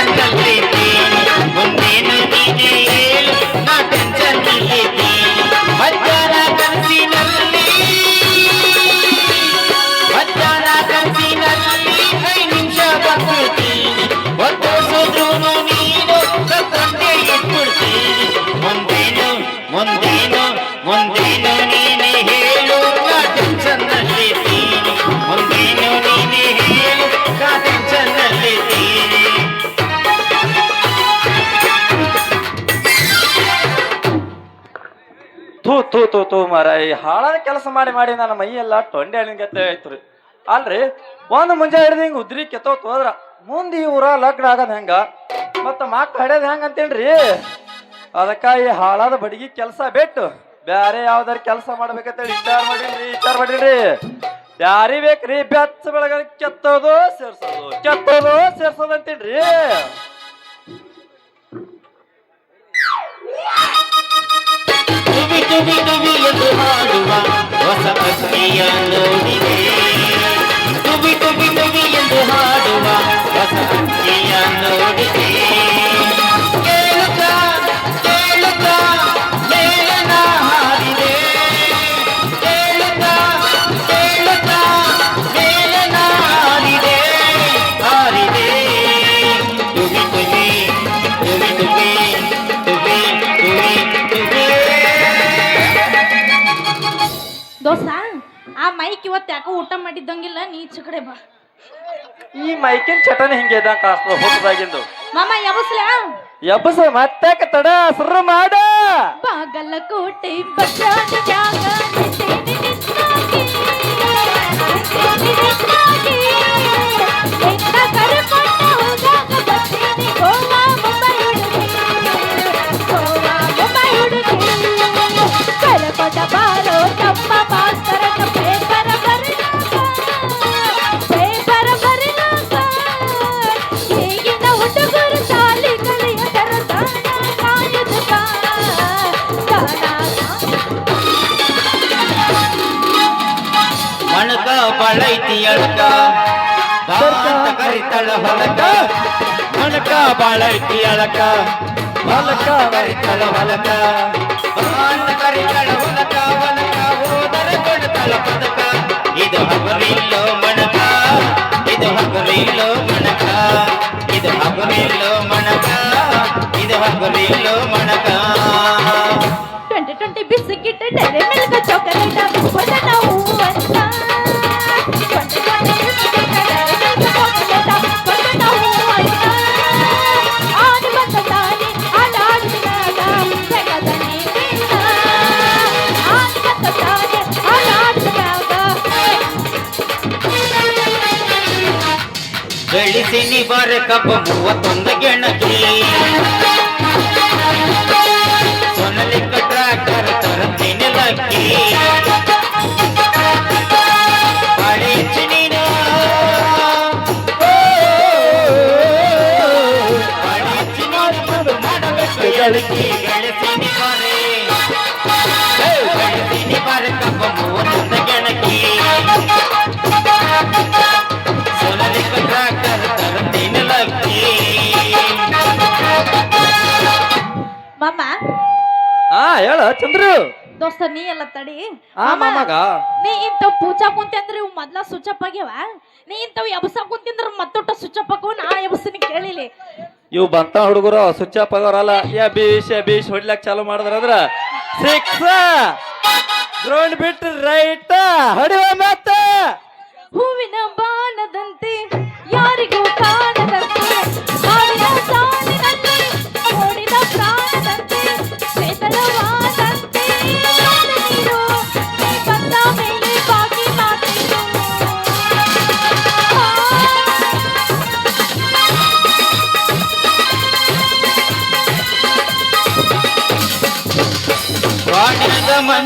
கண்கள் தேத்தே ಥೂ ಥೂ ತೂ ಥೂ ಮರ ಈ ಹಾಳಾದ ಕೆಲಸ ಮಾಡಿ ಮಾಡಿ ನನ್ನ ಮೈ ಎಲ್ಲ ಟೊಂಡೆ ಆಯ್ತು ಐತ್ರಿ ಅಲ್ರಿ, ಒಂದು ಮುಂಜಾನೆ ಹಿಡಿದು ಹಿಂಗೆ ಉದ್ರಿ ಕೆತ್ತೋತ್ ಹೋದ್ರ, ಮುಂದೆ ಈ ಊರ ಲಗ್ನ ಆಗದ ಹೆಂಗ? ಮತ್ತ ಮಕ್ಳು ಹಡ್ಯದ ಹೆಂಗ ಅಂತೇಳ್ರಿ? ಅದಕ್ಕ ಈ ಹಾಳಾದ ಬಡಗಿ ಕೆಲಸ ಬಿಟ್ಟು, ಬ್ಯಾರೆ ಯಾವ್ದಾರ ಕೆಲಸ ಮಾಡ್ಬೇಕಂತೇಳಿ ವಿಚಾರ ಮಾಡಿಲ್ರಿ ವಿಚಾರ ಮಾಡಿಲ್ರಿ ಬ್ಯಾರಿ ಬೇಕ್ರಿ, ಬೆಚ್ಚ ಬೆಳಗ ಕೆತ್ತೋದು, ಸೇರ್ಸೋದು ಕೆತ್ತೋದು, ಸೇರ್ಸೋದು ಅಂತೇಳ್ರಿ. ತುವಿ ತುವಿ ತುವಿ ಎಂದು ಹಾಡುವ ಹೊಸ ಪತ್ನಿಯ ನೋಡಿದೆ ತುವಿ ಎಂದು ಹಾಡುವ ಮೈಕ್ ಯಾಕೋ ಊಟ ಮಾಡಿದ್ದಂಗಿಲ್ಲ ನೀ ಈಚೆ ಕಡೆ ಬಾ. ಈ ಮೈಕಿನ ಚಟನೆ ಹಿಂಗೆ ಇದ್ದಂಗ ಕಾಸ್ತದ ಹೊಸದಾಗಿಂದು ಮಾಮ ಯಾವಸ್ಲ ಎಬ್ಬಸ ಮತ್ತೆ ತಡ ಹಸ್ರು ಮಾಡ. ಬಾಗಲಕೋಟೆ ಬಚಾಣಿಯಾಗ ಕರಿತಾಳ ಹೊಲಕ ಮಣಕ ಬಾಳೈತಿ ಅಳಕ ಹೊಲಕ ಕರಿತಾಳ ಹೊಲಕ ಬಾ ಅಂತ ಕರಿತಾಳ ಹೊಲಕ ಹೊಲಕ ಹೋದರೆ ಕೊಡ್ತಾಳ ಪದಕ ಇದು ಹಗರಿಲ್ಲೋ ಮಣಕ ಇದು ಹಗರಿಲ್ಲೋ ಮಣಕ ಇದು ಹಗರಿಲ್ಲೋ ಮಣಕ ಇದು ಹಗರಿಲ್ಲೋ ಮಣಕ twenty twenty biscuit dairy milk chocolate ಬಿಸ್ಕೊಟ ನಾವು ಬೆಳಿಸಿನಿ ಬರ ಕಬ್ಬ ಮೂವತ್ತೊಂದ ಗೆಣಕಿ. ಸೊನಲಿಕ್ಕ ಟ್ರ್ಯಾಕ್ಟರ್ ತರತೀನಿ ಲಕ್ಕಿ ಹೇಳ ಚಂದ್ರು. ದೋಸ್ತ ನೀ ಎಲ್ಲ ತಡಿ. ಆ ಮಾಮ, ಮಾಮಗ. ನೀ ಇಂತ ಪೂಜಾ ಕುಂತಿ ಅಂದ್ರೆ ಇವ್ ಮೊದ್ಲ ಸುಚಪ್ ಆಗ್ಯಾವ? ನೀ ಇಂಥವ್ ಎಬ್ಸ ಕುಂತಿಂದ್ರ ಮತ್ತೊಟ್ಟ ಸುಚಪ್ ಹಾಕೋ ನಾ ಎಬ್ಸನಿ ಕೇಳಿಲಿ. ಇವ್ ಬಂತ ಹುಡುಗರು ಸ್ವಿಚ್ ಆಫ್ ಆಗೋರಲ್ಲ ಯಾ ಬೀಶ್ ಯಾ ಬೀಶ್ ಹೊಡ್ಲಕ್ ಚಾಲು ಮಾಡಿದ್ರ ಅಂದ್ರ ಸಿಕ್ಸ್ ಗ್ರೌಂಡ್ ಬಿಟ್ಟು ರೈಟ್ ಹೊಡಿವ ಮತ್ತ ಹೂವಿನ ಬಾಣದಂತೆ ಯಾರಿಗೂ ಕಾಣದಂತೆ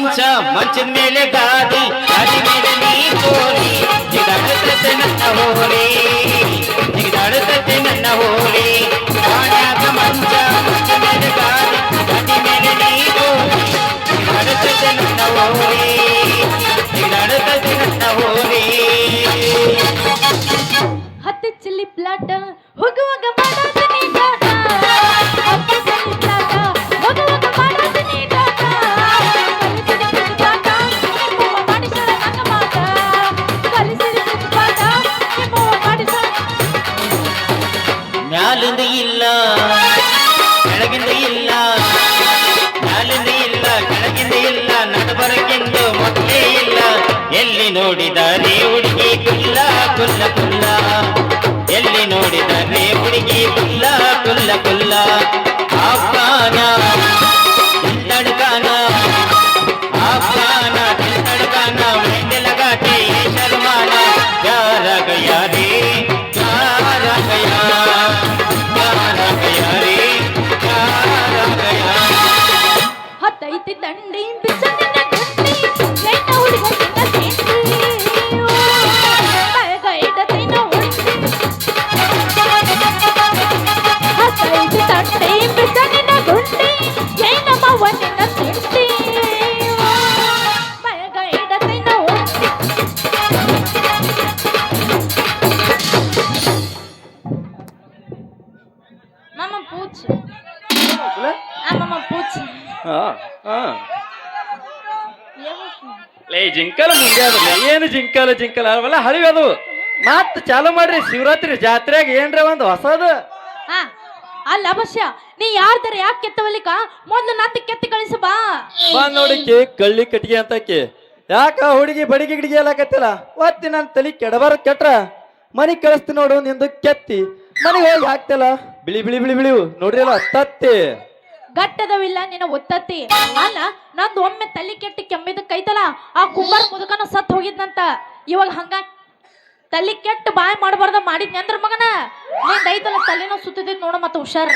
ಮಂಚ ಮಂಚದ ಮೇಲೆ ಗಾದಿ ಗಾದಿ ಮೇಲೆ ನೀ ಕೋರಿ ಜಿಗಾಡುತ್ತೆ ನನ್ನ ಹೋರಿ ಜಿಗಾಡುತ್ತೆ ನನ್ನ ಹೋರಿ. ಕಾಣ್ಯಾಗ ಮಂಚ ಮಂಚ ಮೇಲೆ ಗಾದಿ ಗಾದಿ ಮೇಲೆ ನೀ ಕೋರಿ ಜಿಗಾಡುತ್ತೆ ನನ್ನ ಹೋರಿ ಜಿಗಾಡುತ್ತೆ ನನ್ನ ಹೋರಿ. ಹತ್ತಿ ಚಿಲ್ಲಿ ಪ್ಲಾಟ ಹೋಗುವಾಗ ಲೇ ಜಿಂಕಲ ಮುಂದೆ ಏನು ಜಿಂಕಲ ಜಿಂಕಲ? ಅವೆಲ್ಲ ಹಳಿವೆ ಅದು ಮತ್ ಚಾಲು ಮಾಡ್ರಿ ಶಿವರಾತ್ರಿ ಜಾತ್ರೆಗೆ ಏನ್ರ ಒಂದು ಹೊಸದು? ಹಾ ಅಲ್ಲ ಅವಶ್ಯ ನೀ ಯಾರ್ದಾರ ಯಾಕೆ ಕೆತ್ತವಲಿಕ ಮೊದ್ಲು ನಂದು ಕೆತ್ತಿ ಕಳಿಸು ಬಾ. ಬಂದ್ ನೋಡಿಕೆ ಕಳ್ಳಿ ಕಟ್ಟಿಗೆ ಅಂತಕ್ಕೆ ಯಾಕ ಹುಡುಗಿ ಬಡಿಗೆ ಗಿಡಿಗೆ ಎಲ್ಲ ಕತ್ತಿಲ್ಲ? ಒತ್ತಿ ನನ್ನ ತಲಿ ಕೆಡಬಾರ ಕೆಟ್ರ. ಮನಿ ಕಳಿಸ್ತಿ ನೋಡು ನಿಂದು ಕೆತ್ತಿ. ಮನೆಗೆ ಹೋಗಿ ಹಾಕ್ತಲ್ಲ ಬಿಳಿ ಬಿಳಿ ಬಿಳಿ ಬಿಳಿವು ನೋಡ್ರಿಲ್ಲ ತತ್ತಿ. ಗಟ್ಟದವಿಲ್ಲ, ನಿನ್ನ ಒತ್ತತ್ತಿ ಅಲ್ಲ, ನಂದು ಒಮ್ಮೆ ತಲೆ ಕೆಟ್ಟಿ ಕೆಮ್ಮಿದ ಕೈತಲ, ಆ ಕುಂಬಾರ ಮುದುಕನ ಸತ್ ಹೋಗಿದ್ನಂತ. ಇವಾಗ ಹಂಗ ತಲೆ ಕೆಟ್ಟ ಬಾಯ್ ಮಾಡಬಾರ್ದ ಮಾಡಿದ್ನಿ ಅಂದ್ರ ಮಗನ? ನಿಂದ ಐತಲ್ಲ ತಲೆನೋ ಸುತ್ತಿದ್ ನೋಡ ಮತ್ತ ಹುಷಾರ್.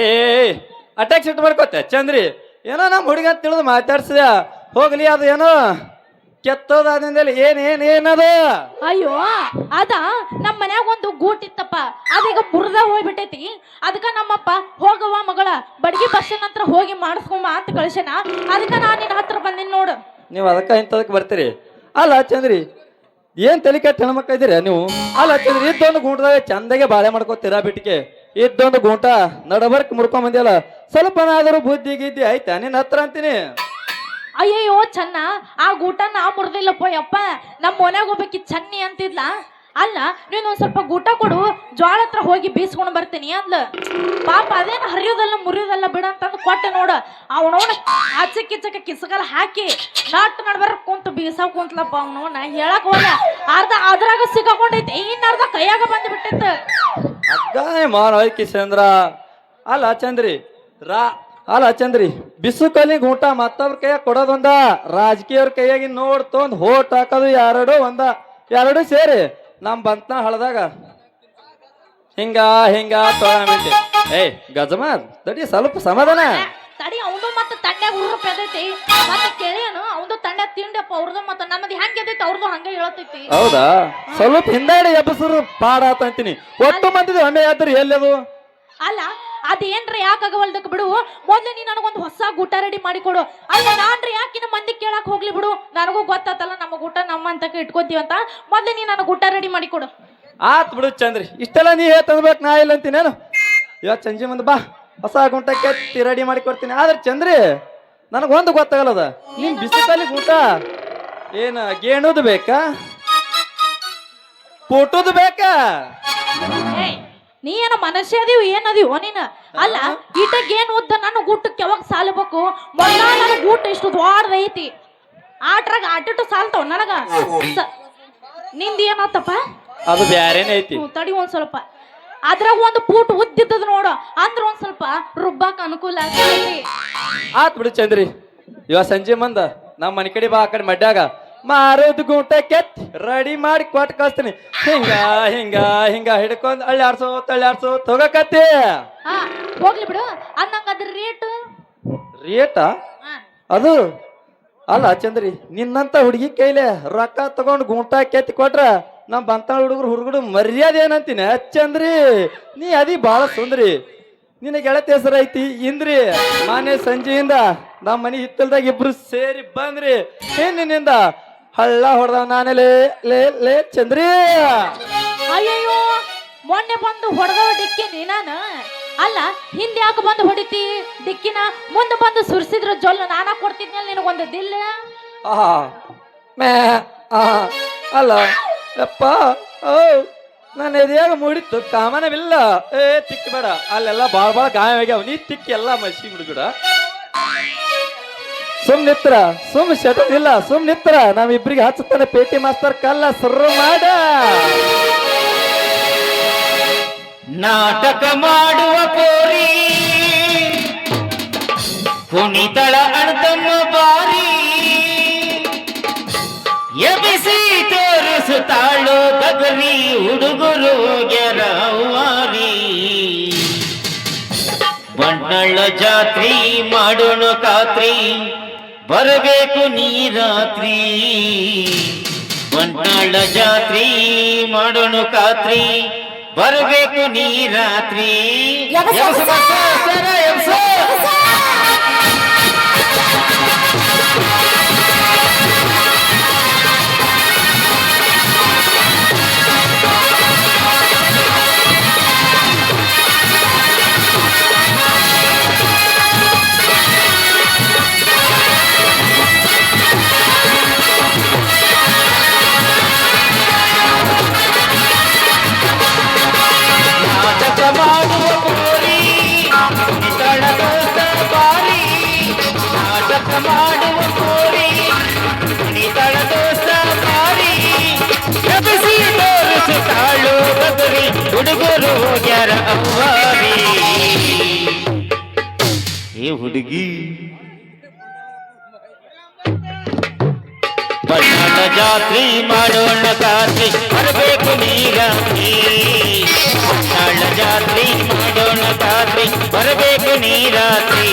ಏ ಅಟ್ಯಾಕ್ ಚಂದ್ರಿ. ಏನೋ ನಮ್ಮ ಹುಡುಗ ತಿಳಿದು ಮಾತಾಡ್ಸಿದ ಹೋಗ್ಲಿ, ಅದು ಏನೋ ಕೆತ್ತೋದಾದಿಂದಲೇ ಏನ್ ಏನ್ ಏನದು? ಅಯ್ಯೋ ಅದ ನಮ್ಮ ಮನ್ಯಾಗ ಒಂದು ಗೂಟ್ ಇತ್ತಪ್ಪ. ಅದೀಗ ಬುರ್ದ ಹೋಗ್ಬಿಟ್ಟೈತಿ. ಅದಕ್ಕ ನಮ್ಮಪ್ಪ ಹೋಗವ್ವ ಮಗಳ ಬಡ್ಗಿ ಬಸ್ಸಿನ ಹತ್ರ ಹೋಗಿ ಮಾಡಿಸ್ಕೊಂಬ ಅಂತ ಕಳ್ಸೇನ ಅದಕ್ಕ ನಾನು ನಿನ್ನ ಹತ್ರ ಬಂದಿನ್ ನೋಡು. ನೀವು ಅದಕ್ಕೆ ಇಂಥದಕ್ಕೆ ಬರ್ತೀರಿ. ಅಲ್ಲ ಚಂದ್ರಿ ಏನ್ ತಲೆ ಕೆಟ್ಟ ಹೆಣ್ಮಕ್ಳು ಇದ್ದೀರಾ ನೀವು? ಅಲ್ಲ ಚಂದ್ರಿ ಇದ್ದೊಂದು ಗುಂಟದಾಗ ಚಂದಗೆ ಬಾಳೆ ಮಾಡ್ಕೋತೀರಾ ಬಿಟ್ಟಿಗೆ ಇದ್ದೊಂದು ಗುಂಟ ನಡಬರ್ಕ್ ಮುಡ್ಕೊಂಡ್ ಬಂದಿಯಲ್ಲ? ಸ್ವಲ್ಪನಾದರೂ ಬುದ್ಧಿ ಗಿದ್ದಿ ಆಯ್ತಾ ನಿನ್ನ ಹತ್ರ ಅಂತೀನಿ? ಅಯ್ಯಯ್ಯೋ, ಚನ್ನ, ಆ ಗೂಟ ನಾ ಮುರ್ದಿಲ್ಲಪ್ಪ, ಯಪ್ಪ ನಮ್ಮ ಮನ್ಯಾಗ ಹೋಗ್ಬೇಕಿ ಚನ್ನಿ ಅಂತಿದ್ಲ? ಅಲ್ಲ ನೀನು ಒಂದು ಸ್ವಲ್ಪ ಗೂಟ ಕೊಡು, ಜ್ವಾಳ ಹತ್ರ ಹೋಗಿ ಬೀಸ್ಕೊಂಡು ಬರ್ತೀನಿ ಅಂದ್ಲ. ಪಾಪ, ಅದೇನು ಹರಿಯೋದಲ್ಲ, ಮುರಿಯೋದಲ್ಲ ಬಿಡ ಅಂತಂದು ಕೊಟ್ಟೆ ನೋಡು. ಅವನೋಣ ಆಚೆ ಕಿಚ್ಚಕ ಕಿಸಗಲ್ ಹಾಕಿ, ನಾಟ್ ನಡ್ಬಾರ ಕುಂತು ಬೀಸಾವ್ ಕುಂತ್ಲಪ್ಪ ಅವನೋಣ ಹೇಳಕ್ ಹೋದ. ಅರ್ಧ ಅದ್ರಾಗ ಸಿಕ್ಕಾಕೊಂಡೈತಿ. ಇನ್ನರ್ಧ ಕೈಯಾಗ ಬಂದ್ಬಿಟ್ಟಿತ್ತು. ಮಾನ ಅಲ್ಲ ಚಂದ್ರಿ, ರಾ ಅಲ್ಲ ಚಂದ್ರಿ ಬಿಸು ಊಟ ಮತ್ತವ್ರ ಕೈಯಾಗ ಕೊಡೋದೊಂದ ರಾಜಕೀಯವ್ರ ಕೈಯಾಗಿ ನೋಡ್ ತೊಂದ್ ಹೋಟ್ ಹಾಕೋದು ಎರಡು ಒಂದ. ಎರಡು ಸೇರಿ ನಮ್ ಬಂತನ ಹಳದಾಗ. ಹಿಂಗ ಹಿಂಗ ತೊಳಮಿಟ್ಟಿ ಏಯ್ ಗಜಮಾನ್ ತಡಿ ಸ್ವಲ್ಪ ಸಮಾಧಾನ. ತಡಿ ಅವನು ಮತ್ತೆ ತಂಡ್ಯಾಗ ಎದೈತಿ ಮತ್ತೆ ಕೇಳಿಯನು ಅವನು ತಂಡ್ಯಾಗ ತಿಂಡಪ್ಪ ಅವ್ರದ್ದು ಮತ್ತೆ ನಮ್ಮದು ಹೆಂಗ್ ಎದೈತಿ ಅವ್ರದ್ದು ಹಂಗೆ ಹೇಳತೈತಿ ಹೌದಾ? ಸ್ವಲ್ಪ ಹಿಂದಾಡಿ ಎಬ್ಬಸರು ಪಾಡ ಅಂತೀನಿ. ಒಟ್ಟು ಮಂದಿದ ಒಮ್ಮೆ ಎಲ್ಲಿ ಎಲ್ಲದು ಅಲ್ಲ ಅದೇನ್ರಿ ಯಾಕಾಗವಲ್ದಕ್ ಬಿಡು? ಮೊದ್ಲು ನೀ ನನಗೊಂದು ಹೊಸ ಊಟ ರೆಡಿ ಮಾಡಿ ಕೊಡು. ಅಲ್ಲ ನಾನ್ರಿ ಯಾಕಿನ ಮಂದಿ ಕೇಳಕ್ ಹೋಗ್ಲಿ ಬಿಡು? ನನಗೂ ಗೊತ್ತಾತಲ್ಲ ನಮ್ಮ ಊಟ ನಮ್ಮ ಅಂತ. ಮೊದಲು ಮೊದ್ಲು ನೀ ನನಗೆ ಊಟ ರೆಡಿ ಮಾಡಿ ಕೊಡು. ಆತ್ ಬಿಡು ಚಂದ್ರಿ. ಇಷ್ಟೆಲ್ಲ ನೀ ಹೇಳ್ತಂದ್ಬೇಕು ನಾ ಇಲ್ಲ ಅಂತೀನೇನು ಇವತ್ತು ಸಂಜೆ ಮುಂದೆ ಬಾ. ಹೊಸ ಗುಂಟ ಕೆತ್ತಿ ರೆಡಿ ಮಾಡಿ ಕೊಡ್ತೀನಿ. ಆದ್ರೆ ಚಂದ್ರಿ ನನಗೊಂದು ಗೊತ್ತಾಗಲ್ಲದ? ನಿಮ್ ಬಿಸಿಕಲ್ಲಿ ಊಟ ಏನ ಗೇಣುದು ಬೇಕಾ? ಪೋಟೋದು ಬೇಕಾ? ನೀ ಏನ ಮನುಷ್ಯ ಅದೀವಿ? ಏನದೀವೋ ನೀನು? ಅಲ್ಲ ಈಟಗ್ ಏನ್ ಉದ್ದ ನನ್ನ ಊಟಕ್ಕೆ ಯಾವಾಗ ಸಾಲಬೇಕು? ಮೊದಲ ನನಗೆ ಗೂಟ ಇಷ್ಟು ಐತಿ. ಆಟ್ರಾಗ ಆಟಿಟ್ಟು ಸಾಲ್ತಾವ ನನಗ. ನಿಂದ ಏನಾತಪ್ಪ ಅದು ಬ್ಯಾರೇನ ಐತಿ. ತಡಿ ಒಂದ್ ಸ್ವಲ್ಪ. ಅದ್ರಾಗ ಒಂದು ಪೂಟ್ ಉದ್ದಿದ್ದದ ನೋಡು. ಅಂದ್ರ ಒಂದ್ ಸ್ವಲ್ಪ ರುಬ್ಬಾಕ ಅನುಕೂಲ ಆಗ್ತೈತಿ ಆತ್ ಬಿಡು ಚಂದ್ರಿ. ಇವ ಸಂಜೆ ಮಂದ. ನಮ್ಮ ಮನೆ ಕಡೆ ಬಾ ಆ ಕಡೆ ಮಡ್ಯಾಗ. ಮಾರೋದು ಗುಂಟ ಕೆತ್ ರೆಡಿ ಮಾಡಿ ಕೊಟ್ಟು ಕಳಿಸ್ತೀನಿ. ಹಿಂಗ ಹಿಂಗ ಹಿಂಗ ಹಿಡ್ಕೊಂಡ್ ಅಳ್ಳಾಡ್ಸೋ ತಳ್ಳಾಡ್ಸೋ ತಗೋಕತ್ತಿ. ಹಾ ಹೋಗ್ಲಿ ಬಿಡು. ಅಂದಂಗ ಅದ್ರ ರೇಟ್ ರೇಟ ಅದು ಅಲ್ಲ ಚಂದ್ರಿ ನಿನ್ನಂತ ಹುಡುಗಿ ಕೈಲೆ ರೊಕ್ಕ ತಗೊಂಡ್ ಗುಂಟ ಕೆತ್ತಿ ಕೊಟ್ರ ನಮ್ ಬಂತ ಹುಡುಗರು ಹುಡುಗರು ಮರ್ಯಾದೆ ಏನಂತೀನಿ ಚಂದ್ರಿ? ನೀ ಅದಿ ಬಹಳ ಸುಂದ್ರಿ. ನಿನ್ನ ಗೆಳತಿ ಹೆಸರು ಐತಿ ಇಂದ್ರಿ. ಮಾನ್ಯ ಸಂಜೆಯಿಂದ ನಮ್ಮ ಮನೆ ಹಿತ್ತಲ್ದಾಗ ಇಬ್ರು ಸೇರಿ ಬಂದ್ರಿ. ಹೆಣ್ಣಿನಿಂದ ಹಳ್ಳ ಹೊಡೆದವ ನಾನೇ ಲೇ ಲೇ ಲೇ ಚಂದ್ರಿ. ಅಯ್ಯಯ್ಯೋ ಮೊನ್ನೆ ಬಂದು ಹೊಡೆದವ ಡಿಕ್ಕಿ ನೀನಾನ? ಅಲ್ಲ ಹಿಂದೆ ಯಾಕೆ ಬಂದು ಹೊಡಿತಿ? ಡಿಕ್ಕಿನ ಮುಂದೆ ಬಂದು ಸುರಿಸಿದ್ರ ಜೊಲ್ಲು ನಾನಾ ಕೊಡ್ತಿದ್ನಲ್ಲ ನಿನಗೊಂದು ದಿಲ್ಲ? ಆಹಾ ಮೇ ಆಹಾ ಅಲ್ಲ ಯಪ್ಪ ಓ ನನ್ನ ಎದೆಯಾಗ ಮೂಡಿತ್ತು ಕಾಮನವಿಲ್ಲ. ಏ ತಿಕ್ಕಬೇಡ ಅಲ್ಲೆಲ್ಲ ಭಾಳ ಬಾಳ ಗಾಯವಾಗ್ಯಾವ. ನೀ ತಿಕ್ಕಿ ಎಲ್ಲ ಮಸಿ ಹುಡುಗಡ ಸುಮ್ ನಿತ್ರ ಸುಮ್ ಶಟದಿಲ್ಲ ಸುಮ್ ನಿತ್ರ ನಾವಿಬ್ರಿಗೆ ಹಚ್ಚುತ್ತಾನೆ ಪೇಟಿ ಮಾಸ್ತರ್ ಕಲ್ಲ ಸರ್ರು ಮಾಡ ನಾಟಕ ಮಾಡುವ ಕೋರಿ ಕುಣಿತಳ ಅಣತಮ್ಮ ಬಾರಿ ಎಬಿಸಿ ತೋರಿಸುತ್ತಾಳು ಗಗರಿ ಹುಡುಗರು ಗೆರವಾರಿ ಬಣ್ಣಳ್ಳ ಜಾತ್ರಿ ಮಾಡೋಣ ಖಾತ್ರಿ ಬರಬೇಕು ನೀ ರಾತ್ರಿ. ಬಣ್ಣಳ್ಳ ಜಾತ್ರಿ ಮಾಡೋಣ ಖಾತ್ರಿ ಬರಬೇಕು ನೀ ರಾತ್ರಿ. ಹೋಗ್ಯಾರ ಅವ್ವಾರಿ ಏ ಹುಡುಗಿ ಬಣ್ಣದ ಜಾತ್ರೆ ಮಾಡೋಣ ಖಾತ್ರಿ ಬರಬೇಕು ನೀರಾತ್ರಿ ಬಣ್ಣದ ಜಾತ್ರೆ ಮಾಡೋಣ ಖಾತ್ರಿ ಬರಬೇಕು ನೀರಾತ್ರಿ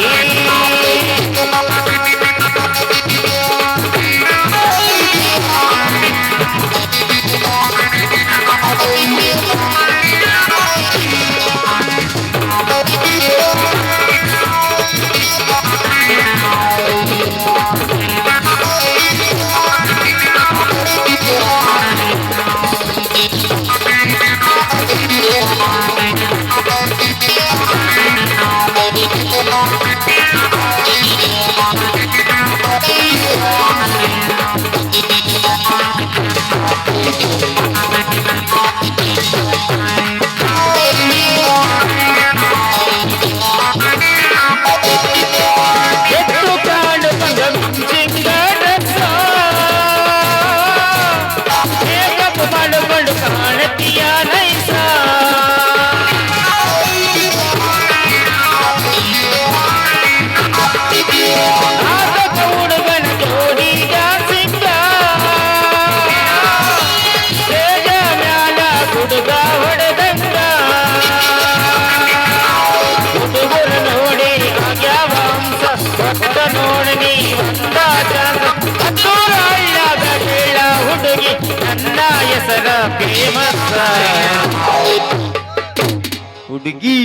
ಹುಡುಗಿ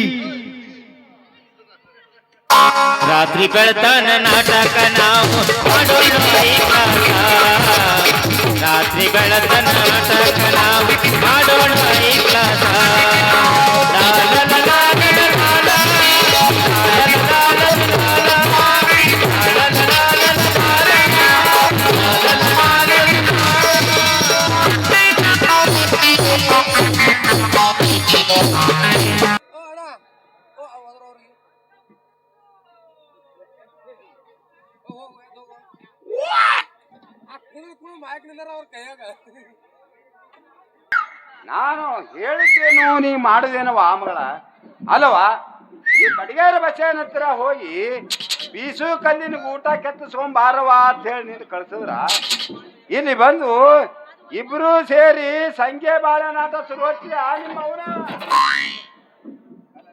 ರಾತ್ರಿ ಬೆಳತನ ನಾಟಕ ನಾವು ಮಾಡೋಣ ಐಕಾಸ. ರಾತ್ರಿ ಬೆಳತನ ನಾಟಕ ನಾವು ನಾನು ಹೇಳಿದ್ದೇನು, ನೀ ಮಾಡುದೇನವ ಆಮಗಳ ಅಲ್ಲವಾ, ಈ ಬಡಿಗಾರ ಬಸ್ಸೇನ ಹತ್ರ ಹೋಗಿ ಬೀಸು ಕಲ್ಲಿನ ಊಟ ಕೆತ್ತಿಸ್ಕೊಂಡ್ ಬಾರವ ಅಂತ ಹೇಳಿ ನೀನು ಕಳ್ಸಿದ್ರ? ಇಲ್ಲಿ ಬಂದು ಇಬ್ರು ಸೇರಿ ಸಂಖ್ಯೆ ಬಾಳನಾಥ ಶುರುವತ್ತಿ ನಿಮ್ಮ ಅವನ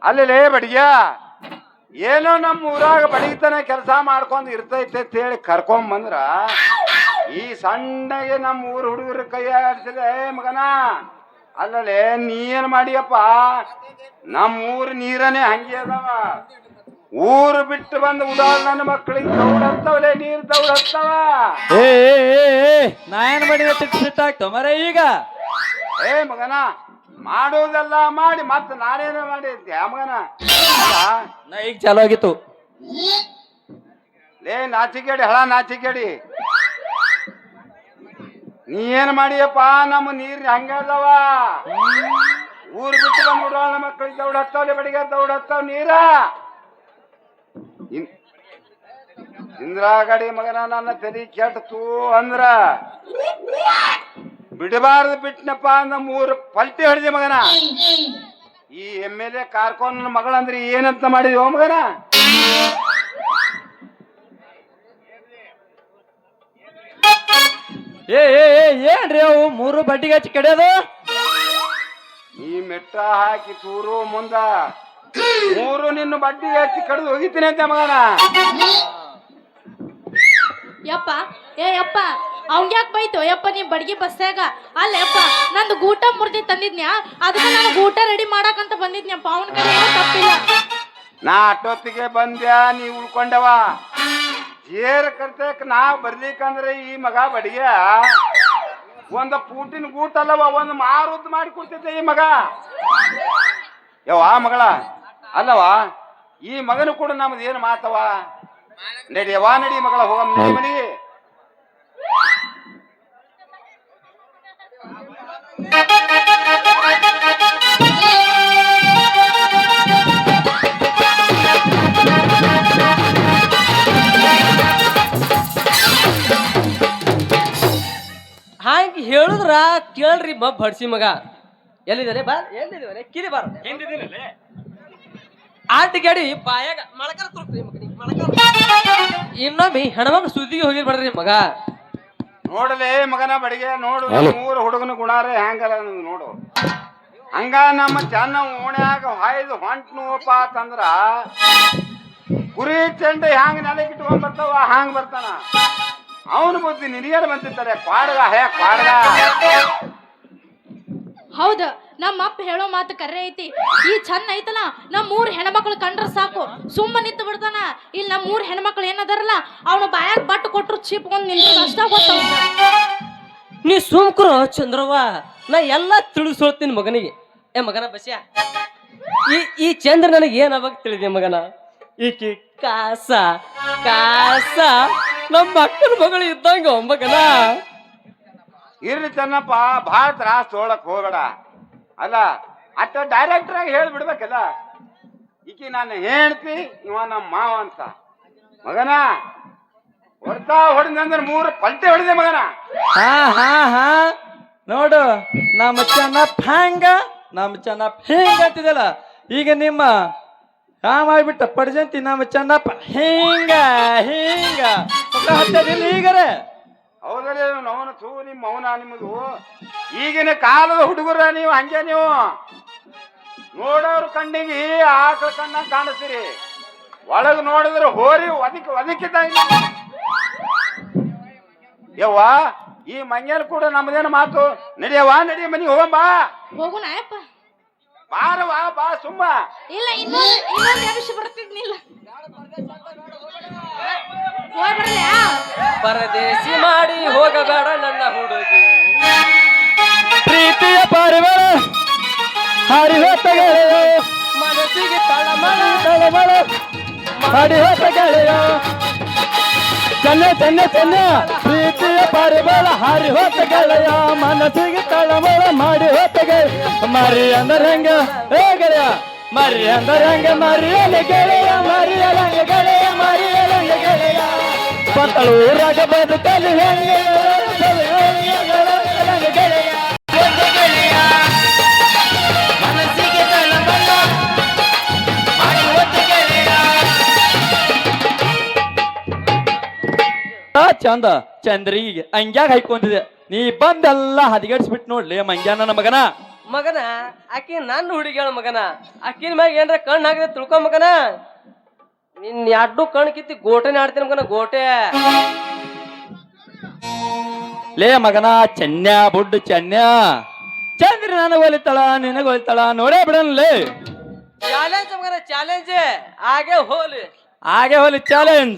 ಅಲ್ಲಲೇ ಬಡಿಯ ಏನೋ ನಮ್ಮ ಊರಾಗ ಬಡಿತನ ಕೆಲಸ ಮಾಡ್ಕೊಂಡು ಇರ್ತೈತೆ ಅಂತ ಹೇಳಿ ಕರ್ಕೊಂಡ್ ಬಂದ್ರ ಈ ಸಣ್ಣಗೆ ನಮ್ಮ ಊರ್ ಹುಡುಗರ ಕೈ ಏ ಮಗನ ಅಲ್ಲಲೇ ನೀ ಏನ್ ಮಾಡಿಯಪ್ಪ. ನಮ್ಮ ಊರ್ ನೀರನೇ ಹಂಗೆ ಅದಾವ. ಊರು ಬಿಟ್ಟು ಬಂದು ಉದಾಹರಣೆ ನನ್ನ ಮಕ್ಕಳಿಗೆ ದೌಡತ್ತವಲೇ ನೀರ್ ದೌಡತ್ತವ ಏ ನಾ ಏನ್ ಮಾಡಿದ ಮರ ಈಗ? ಏ ಮಗನ ಮಾಡೋದೆಲ್ಲ ಮಾಡಿ ಮತ್ತೆ ನಾನೇನು ಮಾಡಿದ್ದೆ ಮಗನ? ನಾ ಈಗ ಚಾಲು ಆಗಿತ್ತು. ಲೇ ನಾಚಿಕೇಡಿ ಹಳ ನಾಚಿಕೇಡಿ ನೀ ಏನ್ ಮಾಡಿಯಪ್ಪ, ನಮ್ಮ ನೀರ್ ಹಂಗ ಅದಾವ. ಊರ್ ಬಿಟ್ಟು ಬಂದ್ಬಿಡು, ನಮ್ಮ ಮಕ್ಕಳು ದೌಡ್ ಹತ್ತಾವ್ಲೆ ಬಡಿಗೆ ದೌಡ್ ಹತ್ತಾವ್ ನೀರ. ಇಂದ್ರಾಗಡಿ ಮಗನ ನನ್ನ ತಲೆ ಕೆಟ್ಟತು ಅಂದ್ರ. ಬಿಡಬಾರ್ದು ಬಿಟ್ನಪ್ಪ ಅಂದ ಮೂರು ಪಲ್ಟಿ ಹೊಡೆದಿ ಮಗನ. ಈ ಎಂ ಎಲ್ ಎ ಕಾರ್ಕೊಂಡ್ ಮಗಳಂದ್ರೆ ಏನಂತ ಮಾಡಿದ್ವಿ ಮಗನ? ಏ ಏ ಏ, ಏನ್ರಿ ಅವು? ಮೂರು ಬಡ್ಡಿಗೆ ಹಚ್ಚಿ ಕಡಿಯೋದು? ಈ ಮೆಟ್ಟ ಹಾಕಿ ತೂರು ಮುಂದ. ಮೂರು ನಿನ್ನ ಬಡ್ಡಿಗೆ ಹಚ್ಚಿ ಕಡ್ದು ಹೋಗಿತೀನಿ ಅಂತ ಮಗನ. ಯಪ್ಪ ಏ ಯಪ್ಪ ಯಾಕೆ ಬೈತು? ಯಪ್ಪ ನೀ ಬಡ್ಗಿ ಬಸ್ಸಾಗ ಅಲ್ಲ ಯಪ್ಪ ನಂದು ಗೂಟ ಮುರ್ದಿ ತಂದಿದ್ನ್ಯಾ? ಅದಕ್ಕೆ ನಾನು ಗೂಟ ರೆಡಿ ಮಾಡಕಂತ ಬಂದಿದ್ನ್ಯಪ್ಪ. ಅವನ ಕಡೆ ಏನೂ ತಪ್ಪಿಲ್ಲ. ನಾ ಅಟ್ಟೊತ್ತಿಗೆ ಬಂದ್ಯಾ? ನೀ ಉಳ್ಕೊಂಡವ? ಜೇರ್ ಕರ್ತೇಕ್ ನಾ ಬರ್ಲಿಕ್ಕಂದ್ರೆ ಈ ಮಗ ಬಡಿಗೆ ಒಂದ ಪೂಟಿನ ಗೂಟ್ ಅಲ್ಲವ ಒಂದು ಮಾರುದ್ ಮಾಡಿ ಕೊಡ್ತಿದ್ದೆ ಈ ಮಗ. ಯವಾ ಮಗಳ ಅಲ್ಲವ ಈ ಮಗನು ಕೂಡ ನಮ್ದು ಏನು ಮಾತವ ನಡಿಯವಾ ನಡಿ ಮಗಳ ಹೋಗಿ ನಡಿ ಹಾಂಗ್ ಹೇಳಿದ್ರ ಕೇಳ್ರಿ ಮ ಬಡ್ಸಿ ಮಗ. ಎಲ್ಲಿದ್ದಾರೆ? ಬಾ ಎಲ್ಲಿದ್ದಾರೆ? ಕಿರಿ ಬಾರ ಆಟ ಗಾಡಿ ಬಾಯಾಗ ಮಳಕರ ತುರ್ಕ್ರಿ ಮಗನಿಗೆ ಮಳಕರ ಇನ್ನೊಮ್ಮೆ ಹೆಣ್ಮಗ್ ಸುದ್ದಿಗೆ ಬಡ್ರಿ ಮಗ. ನೋಡಲೇ ಮಗನ ಬಡಿಗೆ ನೋಡು ಮೂರು ಹುಡುಗನ ಗುಣಾರೆ ಹ್ಯಾಂಗಲ್ಲ ಅನ್ನೋದು ನೋಡು. ಹಂಗ ನಮ್ಮ ಚನ್ನ ಓಣ್ಯಾಗ ಹಾಯ್ದು ಹೊಂಟ್ನುವಪ್ಪ ಅಂತಂದ್ರ ಗುರಿ ಚಂಡ ಹ್ಯಾಂಗ ನೆಲಕ್ಕೆ ಇಟ್ಕೊಂಡ್ ಬರ್ತಾವ ಹ್ಯಾಂಗ ಬರ್ತಾನ? ಅವನು ಬುದ್ಧಿ ನಿನಗೇನು ಬಂದಿರ್ತಾರೆ ಕ್ವಾಡ್ಗ ಹೇ ಕ್ವಾಡ್ಗ ಹೌದ ನಮ್ಮ ಅಪ್ಪ ಹೇಳೋ ಮಾತು ಕರೆ ಐತಿ. ಈ ಚಂದ ಐತಲ್ಲ ನಮ್ಮ ಮೂರು ಹೆಣ್ಮಕ್ಳು ಕಂಡ್ರ ಸಾಕು. ಸುಮ್ಮ ನಿಂತು ಬಿಡ್ತಾನ. ಇಲ್ಲಿ ನಮ್ಮ ಮೂರು ಹೆಣ್ಮಕ್ಳು ಏನದಾರಲ್ಲ ಅವನು ಬಾಯಾಗ ಬಟ್ಟು ಕೊಟ್ರು ಚೀಪ್ಕೊಂಡ್ ನಿಲ್ಸೋದು ಅಷ್ಟ ಗೊತ್ತವ ನೀ ಸುಮ್ಕರು ಚಂದ್ರವ್ವ. ನಾ ಎಲ್ಲ ತಿಳಿಸೋಳ್ತೀನಿ ಮಗನಿಗೆ. ಏ ಮಗನ ಬಸ್ಯ? ಈ ಈ ಚಂದ್ರ ನನಗೆ ಏನ್ ಅವಾಗ ತಿಳಿದೆ ಮಗನ? ಈಕಿ ಕಾಸ ಕಾಸ. ನಮ್ಮ ಅಕ್ಕನ ಮಗಳು ಇದ್ದಂಗ ಮಗನ ಇರ್ಲಿ ಚೆನ್ನಪ್ಪ ಭಾಳ ತ್ರಾಸ್ ತೊಗೊಳಕ್ ಹೋಗಬೇಡ. ಅಲ್ಲ ಅಟ್ಟ ಡೈರೆಕ್ಟರ್ ಆಗಿ ಹೇಳ್ಬಿಡ್ಬೇಕಲ್ಲ. ಈಕಿ ನಾನು ಹೇಳ್ತಿ ಇವ ನಮ್ಮ ಮಾವ ಅಂತ. ಮಗನ ಹೊಡ್ತಾ ಹೊಡೆದಂದ್ರೆ ಮೂರು ಪಲ್ಟೆ ಹೊಡೆದೆ ಮಗನ. ಹಾ ಹಾ ಹಾ. ನೋಡು ನಮ್ಮ ಚೆನ್ನಪ್ಪ ಫ್ಯಾಂಗ ನಮ್ಮ ಚೆನ್ನಪ್ಪ ಫ್ಯಾಂಗ್ ಅಂತಿದಲ್ಲ. ಈಗ ನಿಮ್ಮ ಹಾ ಬಿಟ್ಟ ಪಡ್ಜಂತಿ ನಮ್ಮ ಚಂದಪ್ಪ ಹಿಂಗ ಹಿಂಗ. ಹತ್ತದಿಲ್ಲ ಈಗರೆ. ಹೌದಲ್ಲ ಅವನ ಥೂ ನಿಮ್ಮ ಮೌನ ನಿಮ್ಮದು. ಈಗಿನ ಕಾಲದ ಹುಡುಗರ ನೀವು ಹಂಗೆ ನೀವು. ನೋಡೋರು ಕಣ್ಣಿಗೆ ಆಕಳ ಕಣ್ಣ ಕಾಣಿಸ್ತೀರಿ. ಒಳಗೆ ನೋಡಿದ್ರೆ ಹೋರಿ ಒದಕ್ ಒದಕ್ಕಿದ್ದ ಯವ್ವ ಈ ಮಂಗ್ಯಾನ ಕೂಡ ನಮ್ದೇನು ಮಾತು? ನಡಿಯವ್ವ ನಡಿಯ ಮನಿ ಹೋಗಂಬಾ ಹೋಗುಣ ಬಾರವ್ವ ಬಾ ಸುಮ್ಮ. ಇಲ್ಲ ಇನ್ನೊಂದು ಇನ್ನೊಂದು ನಿಮಿಷ ಬರ್ತಿದ್ನಿಲ್ಲ ಹೋಯ್ ಬರ್ಲ್ಯಾ ಪರದೇಶಿ ಮಾಡಿ ಹೋಗಬೇಡ ನನ್ನ ಹುಡುಗಿ. ಪ್ರೀತಿಯ ಪಾರಿವಾಳ ಹಾರಿ ಹೋತ ಗೆಳೆಯ. ಮನಸ್ಸಿಗೆ ತಳಮಳ. ತಳಮಳ ಹರಿಹೊತ್ತ ಹೋತ ಗೆಳೆಯ. ಚೆನ್ನ ಚೆನ್ನ ಚೆನ್ನ ಪ್ರೀತಿಯ ಪರಿಬಲ ಹಾರಿ ಹೋತ ಗೆಳೆಯ ಮನಸ್ಸಿಗೆ ತಳಮಳ ಮಾಡಿ ಹೋತ ಗೆಳೆಯ ಮರಿ ಅಂದ್ರ ಹೆಂಗ ಏ ಗೆಳೆಯ ಮರಿ ಅಂದ್ರ ಹೆಂಗ ಮರಿಯಲ ಗೆಳೆಯ ಮರಿಯಲಂಗ ಗೆಳೆಯ ಮರಿಯಲಂಗ ಗೆಳೆಯ. ಪತ್ತಳೂರಾಗ ಬದುಕಲು ಹೆಂಗ ಚಂದ ಚಂದ್ರಿಗೆ ಅಂಗ್ಯಾಗ ಹಾಕೊಂಡಿದೆ ನೀ ಬಂದೆಲ್ಲ ಹದಿಗೆಡ್ಸ್ಬಿಟ್ ನೋಡ್ಲಿ ಮಂಗ್ಯಾನ ನನ್ನ ಮಗನ. ಮಗನ ಆಕಿ ನನ್ನ ಹುಡುಗಿಯಳ ಮಗನ. ಆಕಿನ ಮ್ಯಾಗ ಏನ್ರ ಕಣ್ಣ ಹಾಕಿದ್ರೆ ತಿಳ್ಕೊ ಮಗನ. ನಿನ್ ಎರಡು ಕಣ್ ಕಿತ್ತಿ ಗೋಟೆನೆ ಆಡ್ತೀನಿ ಮಗನ ಗೋಟೆ. ಲೇ ಮಗನ ಚೆನ್ನ ಬುಡ್ಡು ಚೆನ್ನ. ಚಂದ್ರಿ ನನಗೆ ಒಲಿತಾಳ ನಿನಗೆ ಒಲಿತಾಳ ನೋಡೇ ಬಿಡನ್ಲೇ ಚಾಲೆಂಜ್ ಮಗನ ಚಾಲೆಂಜ್ ಆಗೇ ಹೋಲಿ. ಆಗೇ ಹೋಲಿ ಚಾಲೆಂಜ್